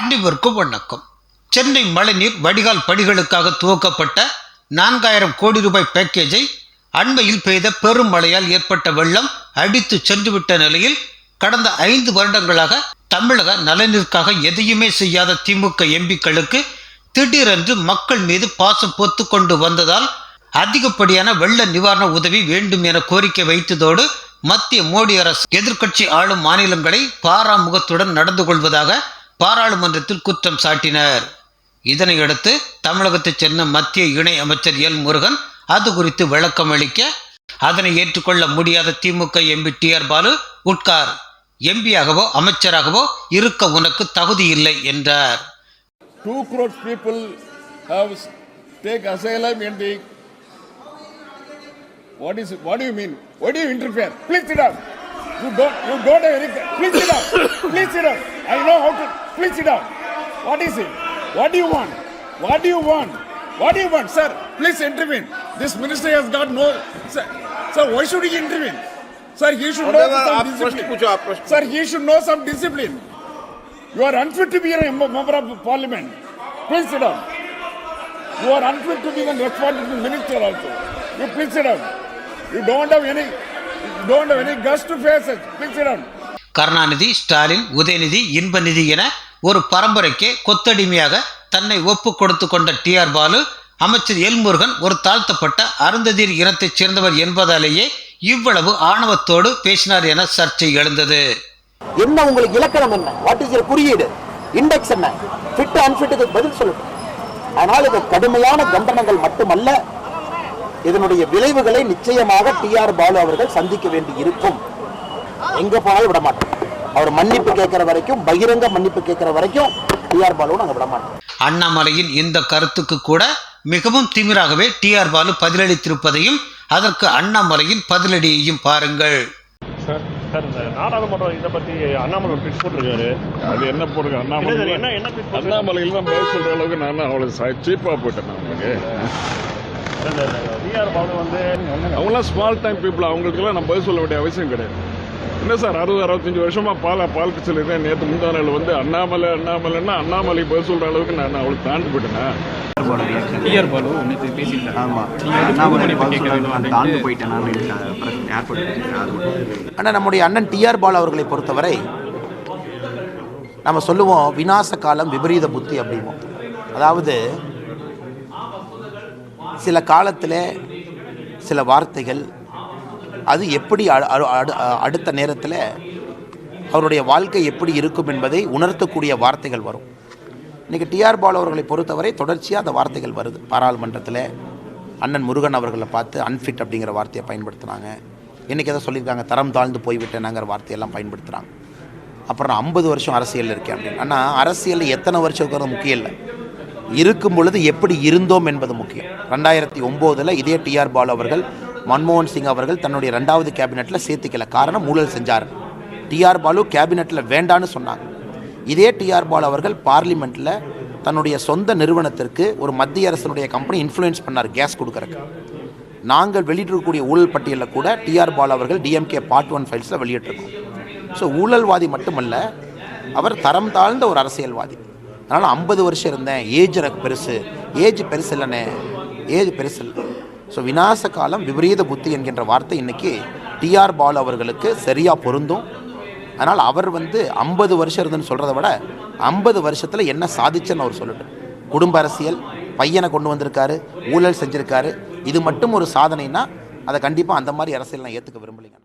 அனைவருக்கும் வணக்கம். சென்னை மழைநீர் வடிகால் பணிகளுக்காக துவக்கப்பட்ட நான்காயிரம் கோடி ரூபாய் பேக்கேஜை அண்மையில் பெய்த பெரும் மழையால் ஏற்பட்ட வெள்ளம் அடித்து சென்றுவிட்ட நிலையில் கடந்த ஐந்து வருடங்களாக தமிழக நலனிற்காக எதையுமே செய்யாத திமுக எம்பிக்களுக்கு திடீரென்று மக்கள் மீது பாசம் பொத்து கொண்டு வந்ததால் அதிகப்படியான வெள்ள நிவாரண உதவி வேண்டும் என கோரிக்கை வைத்ததோடு மத்திய மோடி அரசு எதிர்க்கட்சி ஆளும் மாநிலங்களை பாராமுகத்துடன் நடந்து கொள்வதாக பாராளுமன்றத்தில் குற்றம் சாட்டினர் இதனையடுத்து தமிழகத்தைச் சேர்ந்த மத்திய இணை அமைச்சர் எல் முருகன் அது குறித்து விளக்கம் அளிக்க அதனை ஏற்றுக்கொள்ள முடியாத DMK MP T R Baalu உட்கார் எம்பியாகவோ அமைச்சராகவோ இருக்க உனக்கு தகுதி இல்லை என்றார் Two crores people have s- take asylum in the. What is it? What do you mean? Why do you interfere? Please sit down. You don't. You don't have any. Please sit down. Please sit down. I know how to. Please sit down. What is it? What do you want? What do you want? What do you want, sir? Please intervene. This minister has got no. Sir, sir why should he intervene? Sir, he should know some discipline. Sir, he should know some discipline. You are unfit to be a member of parliament. Please sit down. You are unfit to be a responsible minister also. You please sit down. You don't have any. You don't have any guts to face it. Please sit down. Karunanidhi Stalin Udhayanidhi Inbanithi என ஒரு பரம்பரைக்கே கொத்தடிமையாக தன்னை ஒப்பு கொடுத்து கொண்ட D R Balu அமைச்சர் எல்முருகன் ஒரு தாழ்த்தப்பட்ட அருந்ததீர் இனத்தைச் சேர்ந்தவர் என்பதாலேயே இவ்வளவு ஆணவத்தோடு பேசினார் என சர்ச்சை எழுந்தது. என்ன உங்களுக்கு இலக்கணம் என்ன? வாட் இஸ் குறியீடு? இண்டெக்ஸ் என்ன? ஃபிட் அன்ஃபிட்டுக்கு பதில் சொல்லுங்க ஆனால் இது கடுமையான கண்டனங்கள் மட்டுமல்ல இதனுடைய விளைவுகளை நிச்சயமாக டி ஆர் பாலு அவர்கள் சந்திக்க வேண்டி இருக்கும் எங்க போனாலும் விட மாட்டோம். அவர் மன்னிப்பு கேட்கிற வரைக்கும் பகிரங்க மன்னிப்பு கேட்கிற வரைக்கும் டி ஆர் பாலுவும் நாங்கள் விட மாட்டோம். அண்ணாமலையின் இந்த கருத்துக்கு கூட மிகவும் திமிராகவே டி ஆர் பாலு பதிலளித்திருப்பதையும் அதற்கு அண்ணாமலையின் பதிலடியையும் பாருங்கள். சார் சார் இந்த நாடாளுமன்றம் இதை பத்தி அண்ணாமலை ட்விட் போட்டிருக்காரு. அது என்ன இல்ல அண்ணாமலை என்ன என்ன ட்விட் அண்ணாமலையில் தான் பதில் சொல்ற அளவுக்கு நான் அவ்வளவு சீப்பா போயிட்டேன் நான் உங்களுக்கு டிஆர் பாலு வந்து அவங்களாம் ஸ்மால் டைம் பீப்புள் அவங்களுக்குலாம் நான் பதில் சொல்ல வேண்டிய அவசியம் கிடையாது. என்ன சார் அறுபது அறுபத்தஞ்சு வருஷமா பால் பால் பிச்சல் இருக்கேன். நேற்று முந்தா நாள் வந்து அண்ணாமலை அண்ணாமலைன்னா அண்ணாமலை பதில் சொல்ற அளவுக்கு நான் அவளுக்கு தாண்டி போயிட்டேனா? டிஆர் பாலு ஆமாம் சொல்றது தாழ்ந்து போயிட்டேன் நான். ஏர்போர்ட் அது மட்டும் ஆனால் நம்முடைய அண்ணன் டி ஆர் பாலு அவர்களை பொறுத்தவரை நம்ம சொல்லுவோம் விநாச காலம் விபரீத புத்தி அப்படிம்போம் அதாவது சில காலத்தில் சில வார்த்தைகள் அது எப்படி அடு- அடுத்த நேரத்தில் அவருடைய வாழ்க்கை எப்படி இருக்கும் என்பதை உணர்த்தக்கூடிய வார்த்தைகள் வரும். இன்றைக்கி டிஆர் பாலு அவர்களை பொறுத்தவரை தொடர்ச்சியாக அந்த வார்த்தைகள் வருது. பாராளுமன்றத்தில் அண்ணன் முருகன் அவர்களை பார்த்து அன்ஃபிட் அப்படிங்கிற வார்த்தையை பயன்படுத்துனாங்க. இன்றைக்கி எதை சொல்லியிருக்காங்க தரம் தாழ்ந்து போய்விட்டேனாங்கிற வார்த்தையெல்லாம் பயன்படுத்துகிறாங்க அப்புறம் ஐம்பது வருஷம் அரசியலில் இருக்கேன் அப்படின்னு. ஆனால் அரசியலில் எத்தனை வருஷம் இருக்கிறது முக்கியம் இல்லை. இருக்கும் பொழுது எப்படி இருந்தோம் என்பது முக்கியம். ரெண்டாயிரத்தி ஒம்போதில் இதே டிஆர் பாலு அவர்கள் மன்மோகன் சிங் அவர்கள் தன்னுடைய ரெண்டாவது கேபினெட்டில் சேர்த்துக்கல. காரணம் ஊழல் செஞ்சார். டிஆர் பாலு கேபினெட்டில் வேண்டான்னு சொன்னாங்க. இதே டிஆர் பாலு அவர்கள் பார்லிமெண்ட்டில் தன்னுடைய சொந்த நிறுவனத்திற்கு ஒரு மத்திய அரசனுடைய கம்பெனி இன்ஃப்ளூயன்ஸ் பண்ணார் கேஸ் கொடுக்குறக்கு. நாங்கள் வெளியிட்டிருக்கக்கூடிய ஊழல் பட்டியலில் கூட டிஆர் பாலு அவர்கள் டிஎம்கே பார்ட் ஒன் ஃபைல்ஸில் வெளியிட்டிருக்கோம். ஸோ ஊழல்வாதி மட்டுமல்ல அவர் தரம் தாழ்ந்த ஒரு அரசியல்வாதி. அதனால் ஐம்பது வருஷம் இருந்தேன். ஏஜ் எனக்கு பெருசு. ஏஜ் பெருசு இல்லைண்ணே ஏஜ் பெருசு இல்லை. ஸோ விநாச காலம் விபரீத புத்தி என்கின்ற வார்த்தை இன்னைக்கு டிஆர் பாலு அவர்களுக்கு சரியாக பொருந்தும். அதனால் அவர் வந்து ஐம்பது வருஷம் இருந்துன்னு சொல்கிறத விட ஐம்பது வருஷத்தில் என்ன சாதிச்சேன்னு அவர் சொல்லிட்டு குடும்ப அரசியல் பையனை கொண்டு வந்திருக்காரு ஊழல் செஞ்சுருக்காரு. இது மட்டும் ஒரு சாதனைனா அதை கண்டிப்பாக அந்த மாதிரி அரசியல் நான் ஏற்றுக்க விரும்பலைங்க.